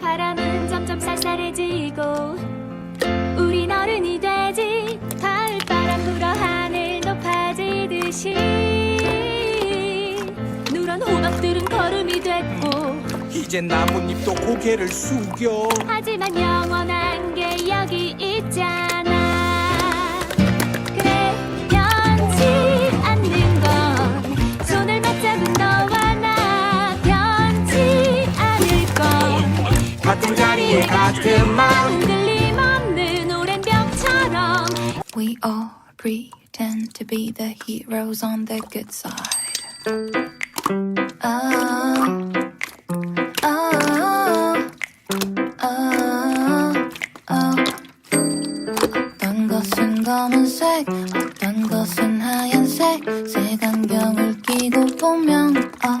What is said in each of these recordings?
바람은 점점 쌀쌀해지고 우린 어른이 되지 가을바람 불어 하늘 높아지듯이 누런 호박들은 걸음이 됐고 이제 나뭇잎도 고개를 숙여 하지만 영원한 같은 자리에 같은 마음 흔들림 없는 오랜 벽처럼 We all pretend to be the heroes on the good side. Oh, oh, oh, oh. 어떤 것은 검은색, 어떤 것은 하얀색. 색안경을 끼고 보면 어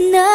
나